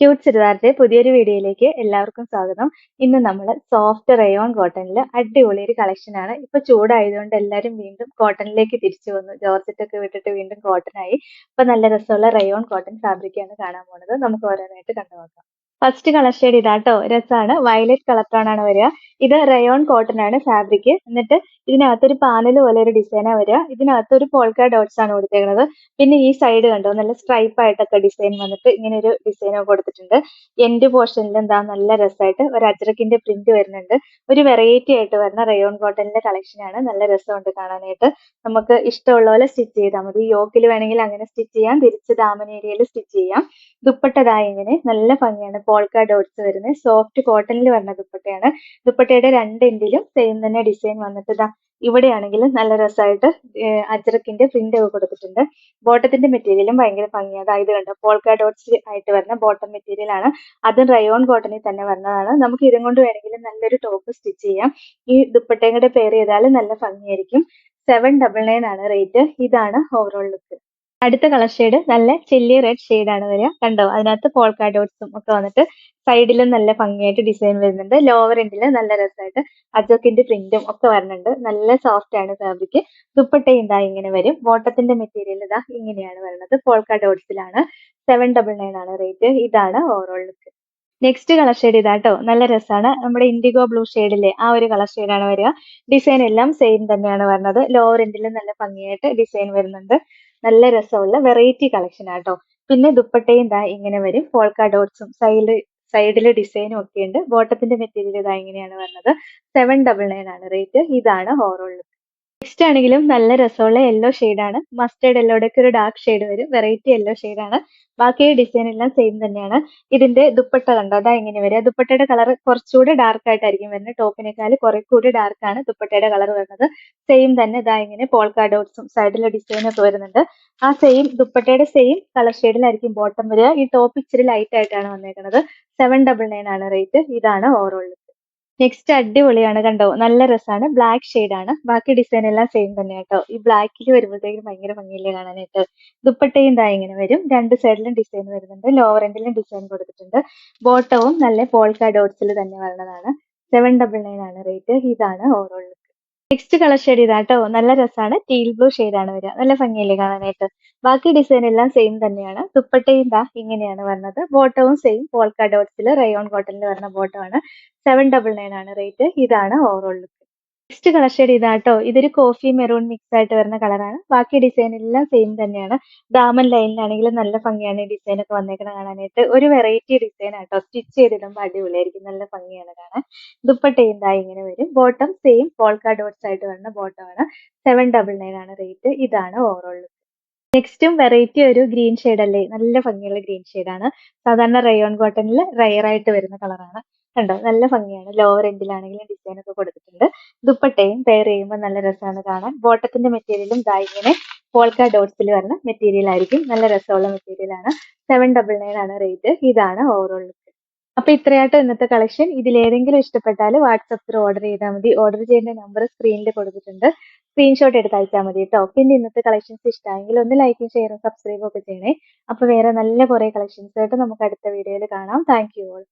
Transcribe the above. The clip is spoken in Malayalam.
ക്യൂട്ട് ചുരിദാറിന്റെ പുതിയൊരു വീഡിയോയിലേക്ക് എല്ലാവർക്കും സ്വാഗതം. ഇന്ന് നമ്മൾ സോഫ്റ്റ് റയോൺ കോട്ടണിൽ അടിപൊളി ഒരു കളക്ഷൻ ആണ്. ഇപ്പൊ ചൂടായതുകൊണ്ട് എല്ലാവരും വീണ്ടും കോട്ടണിലേക്ക് തിരിച്ചു വന്നു. ജോർജറ്റ് ഒക്കെ വിട്ടിട്ട് വീണ്ടും കോട്ടൺ ആയി. ഇപ്പൊ നല്ല രസമുള്ള റയോൺ കോട്ടൺ ഫാബ്രിക് ആണ് കാണാൻ പോണത്. നമുക്ക് ഓരോന്നായിട്ട് കണ്ടു നോക്കാം ഫസ്റ്റ് കളർ ഷെയ്ഡ് ഇതാട്ടോ. രസമാണ് വയലറ്റ് കളർ ടോൺ ആണ് വരിക. ഇത് റയോൺ കോട്ടൺ ആണ് ഫാബ്രിക് എന്നിട്ട് ഇതിനകത്തൊരു പാനൽ പോലെ ഒരു ഡിസൈനാണ് വരിക. ഇതിനകത്ത് ഒരു പോൾക്ക ഡോട്ട്സ് ആണ് കൊടുത്തേക്കുന്നത് പിന്നെ ഈ സൈഡ് കണ്ടോ? നല്ല സ്ട്രൈപ്പ് ആയിട്ടൊക്കെ ഡിസൈൻ വന്നിട്ട് ഇങ്ങനെ ഒരു ഡിസൈനോ കൊടുത്തിട്ടുണ്ട്. എൻഡ് പോർഷനിൽ എന്താ നല്ല രസമായിട്ട് ഒരു അജ്രക്കിന്റെ പ്രിന്റ് വരുന്നുണ്ട്. ഒരു വെറൈറ്റി ആയിട്ട് വരുന്ന റയോൺ കോട്ടണിന്റെ കളക്ഷൻ ആണ്. നല്ല രസമുണ്ട് കാണാനായിട്ട്. നമുക്ക് ഇഷ്ടമുള്ള പോലെ സ്റ്റിച്ച് ചെയ്താൽ മതി. യോക്കിൽ വേണമെങ്കിൽ അങ്ങനെ സ്റ്റിച്ച് ചെയ്യാം. തിരിച്ച് ദാമൻ ഏരിയയിൽ സ്റ്റിച്ച് ചെയ്യാം. ദുപ്പട്ടതാ ഇങ്ങനെ നല്ല ഭംഗിയാണ്. പോൾക്ക ഡോട്ട്സ് വരുന്നത് സോഫ്റ്റ് കോട്ടണിൽ വരുന്ന ദുപ്പട്ടയാണ്. ദുപ്പട്ടയുടെ രണ്ട് എൻഡിലും സെയിം തന്നെ ഡിസൈൻ വന്നിട്ട് ഇതാ ഇവിടെയാണെങ്കിൽ നല്ല രസമായിട്ട് അജ്രക്കിന്റെ പ്രിന്റ് ഒക്കെ കൊടുത്തിട്ടുണ്ട്. ബോട്ടത്തിന്റെ മെറ്റീരിയലും ഭയങ്കര ഭംഗിയാണ് അതായത് കണ്ടോ പോൾക്ക ഡോട്ട്സ് ആയിട്ട് വരുന്ന ബോട്ടം മെറ്റീരിയൽ ആണ്. അതും റയോൺ കോട്ടണിൽ തന്നെ വരുന്നതാണ് നമുക്ക് ഇതും കൊണ്ട് വേണമെങ്കിൽ നല്ലൊരു ടോപ്പ് സ്റ്റിച്ച് ചെയ്യാം. ഈ ദുപ്പട്ടയും കൂടെ പെയർ ചെയ്താൽ നല്ല ഭംഗിയായിരിക്കും. സെവൻ ഡബിൾ നയൻ ആണ് റേറ്റ് ഇതാണ് ഓവറോൾ ലുക്ക് അടുത്ത കളർ ഷെയ്ഡ് നല്ല ചില്ലി റെഡ് ആണ് വരിക. കണ്ടോ? അതിനകത്ത് പോൾക്കാ ഡോട്ട്സും ഒക്കെ വന്നിട്ട് സൈഡിലും നല്ല ഭംഗിയായിട്ട് ഡിസൈൻ വരുന്നുണ്ട്. ലോവർ എൻഡിൽ നല്ല രസമായിട്ട് അജോക്കിന്റെ പ്രിന്റും ഒക്കെ വരുന്നുണ്ട് നല്ല സോഫ്റ്റ് ആണ് ഫാബ്രിക് ദുപ്പട്ടയും ഇതാ ഇങ്ങനെ വരും. ബോട്ടത്തിന്റെ മെറ്റീരിയൽ ഇതാ ഇങ്ങനെയാണ് വരുന്നത് പോൾക്ക ഡോട്ട്സിലാണ് സെവൻ ഡബിൾ നയൻ ആണ് റേറ്റ് ഇതാണ് overall look next colour shade ഇതാട്ടോ നല്ല രസമാണ്. നമ്മുടെ ഇൻഡിഗോ ബ്ലൂ ഷെയ്ഡിലെ ആ ഒരു കളർ ഷെയ്ഡാണ് വരിക. ഡിസൈൻ എല്ലാം സെയിം തന്നെയാണ് വരുന്നത് ലോവർ എൻഡിൽ നല്ല ഭംഗിയായിട്ട് ഡിസൈൻ വരുന്നുണ്ട്. നല്ല രസമുള്ള വെറൈറ്റി കളക്ഷൻ ആട്ടോ. പിന്നെ ദുപ്പട്ടയും ദാ ഇങ്ങനെ വരും. പോൾക്ക ഡോട്ട്സും സൈഡ് സൈഡിൽ ഡിസൈനും ഒക്കെ ഉണ്ട്. ബോട്ടത്തിന്റെ മെറ്റീരിയൽ ഇതാ ഇങ്ങനെയാണ് വരുന്നത് സെവൻ ഡബിൾ നയൻ ആണ് റേറ്റ് ഇതാണ് ഓവറോൾ ലുക്ക് നെക്സ്റ്റ് ആണെങ്കിലും നല്ല രസമുള്ള യെല്ലോ ആണ്. മസ്റ്റേർഡ് യെല്ലോടൊക്കെ ഒരു ഡാർക്ക് ഷെയ്ഡ് വരും. വെറൈറ്റി യെല്ലോ ആണ്. ബാക്കി ഡിസൈൻ എല്ലാം സെയിം തന്നെയാണ്. ഇതിന്റെ ദുപ്പട്ട കണ്ടോ? അതാ ഇങ്ങനെ വരിക. ദുപ്പട്ടയുടെ കളർ കുറച്ചുകൂടെ ഡാർക്ക് ആയിട്ടായിരിക്കും വരുന്നത്. ടോപ്പിനേക്കാൾ കുറെ കൂടി ഡാർക്ക് ആണ് ദുപ്പട്ടയുടെ കളർ വരുന്നത്. സെയിം തന്നെ ഇതാ ഇങ്ങനെ പോൾക്കാ ഡോട്ട്സും സൈഡിലെ ഡിസൈനൊക്കെ വരുന്നുണ്ട്. ആ സെയിം ദുപ്പട്ടയുടെ സെയിം കളർ ഷെയ്ഡിലായിരിക്കും ബോട്ടം വരിക. ഈ ടോപ്പ് ഇച്ചിരി ലൈറ്റ് ആയിട്ടാണ് വന്നേക്കുന്നത് സെവൻ ഡബിൾ നയൻ ആണ് റേറ്റ് ഇതാണ് ഓവറോൾ നെക്സ്റ്റ് അടിപൊളിയാണ് കണ്ടോ? നല്ല രസമാണ് ബ്ലാക്ക് ആണ്. ബാക്കി ഡിസൈൻ എല്ലാം സെയിം തന്നെ കേട്ടോ ഈ ബ്ലാക്കിൽ വരുമ്പോഴത്തേക്കും ഭയങ്കര ഭംഗിയില്ലേ കാണാനായിട്ട്. ദുപ്പട്ടയും ഇതാ ഇങ്ങനെ വരും. രണ്ട് സൈഡിലും ഡിസൈൻ വരുന്നുണ്ട്. ലോവർ എൻഡിലും ഡിസൈൻ കൊടുത്തിട്ടുണ്ട്. ബോട്ടവും നല്ല പോൾക്ക ഡോട്ട്സിൽ തന്നെ വരുന്നതാണ് സെവൻ ഡബിൾ നയൻ ആണ് റേറ്റ് ഇതാണ് ഓവറോൾ നെക്സ്റ്റ് കളർ ഷെയ്ഡ് ഇതാട്ടോ. നല്ല രസമാണ് ടീൽ ബ്ലൂ ആണ് വരിക. നല്ല ഭംഗിയല്ലേ കാണാനായിട്ട്? ബാക്കി ഡിസൈൻ എല്ലാം സെയിം തന്നെയാണ്. ദുപ്പട്ടയും ദാ ഇങ്ങനെയാണ് വരുന്നത് ബോട്ടവും സെയിം പോൾക്ക ഡോട്ട്സിൽ റയോൺ കോട്ടണിൽ വരുന്ന ബോട്ടമാണ് സെവൻ ഡബിൾ നയൻ ആണ്. റേറ്റ് ഇതാണ് overall look next colour shade ഇതാട്ടോ. ഇതൊരു കോഫി മെറൂൺ മിക്സ് ആയിട്ട് വരുന്ന കളറാണ് ബാക്കി ഡിസൈൻ എല്ലാം സെയിം തന്നെയാണ്. ഡാമൻ ലൈനിലാണെങ്കിലും നല്ല ഭംഗിയാണ് ഈ ഡിസൈൻ ഒക്കെ വന്നേക്കണ കാണാനായിട്ട്. ഒരു വെറൈറ്റി ഡിസൈൻ ആട്ടോ. സ്റ്റിച്ച് ചെയ്തിടുമ്പോൾ അടിപൊളിയായിരിക്കും. നല്ല ഭംഗിയാണ് കാണാൻ. ദുപ്പട്ട എന്തായി ഇങ്ങനെ വരും. ബോട്ടം സെയിം പോൾക്ക ഡോട്ട്സ് ആയിട്ട് വരുന്ന ബോട്ടമാണ് സെവൻ ഡബിൾ നയൻ ആണ് റേറ്റ് ഇതാണ് ഓവറോൾ നെക്സ്റ്റും വെറൈറ്റി ഒരു ഗ്രീൻ ഷെയ്ഡ് അല്ലേ? നല്ല ഭംഗിയുള്ള ഗ്രീൻ ആണ്. സാധാരണ റയോൺ കോട്ടണിൽ റയർ ആയിട്ട് വരുന്ന കളറാണ് കണ്ടോ? നല്ല ഭംഗിയാണ്. ലോവർ എൻഡിലാണെങ്കിലും ഡിസൈൻ ഒക്കെ കൊടുത്തിട്ടുണ്ട്. ദുപ്പട്ടയും പെയർ ചെയ്യുമ്പോൾ നല്ല രസമാണ് കാണാൻ. ബോട്ടത്തിന്റെ മെറ്റീരിയലും ദാ ഇങ്ങനെ പോൾക്ക ഡോട്ട്സിൽ വരുന്ന മെറ്റീരിയൽ ആയിരിക്കും. നല്ല രസമുള്ള മെറ്റീരിയൽ ആണ്. സെവൻ ഡബിൾ നയൻ ആണ് റേറ്റ് ഇതാണ് ഓവറോൾ ലുക്ക് അപ്പൊ ഇത്രയായിട്ട് ഇന്നത്തെ കളക്ഷൻ ഇതിലേതെങ്കിലും ഇഷ്ടപ്പെട്ടാൽ വാട്സപ്പിൽ ഓർഡർ ചെയ്താൽ മതി. ഓർഡർ ചെയ്യേണ്ട നമ്പർ സ്ക്രീനിൽ കൊടുത്തിട്ടുണ്ട്. സ്ക്രീൻഷോട്ട് എടുത്ത് അയച്ചാൽ മതി കേട്ടോ പിന്നെ ഇന്നത്തെ കളക്ഷൻസ് ഇഷ്ടമായെങ്കിൽ ഒന്ന് ലൈക്കും ഷെയറും സബ്സ്ക്രൈബും ഒക്കെ ചെയ്യണേ. അപ്പൊ വേറെ നല്ല കുറെ കളക്ഷൻസ് ആയിട്ട് നമുക്ക് അടുത്ത വീഡിയോയിൽ കാണാം. Thank you all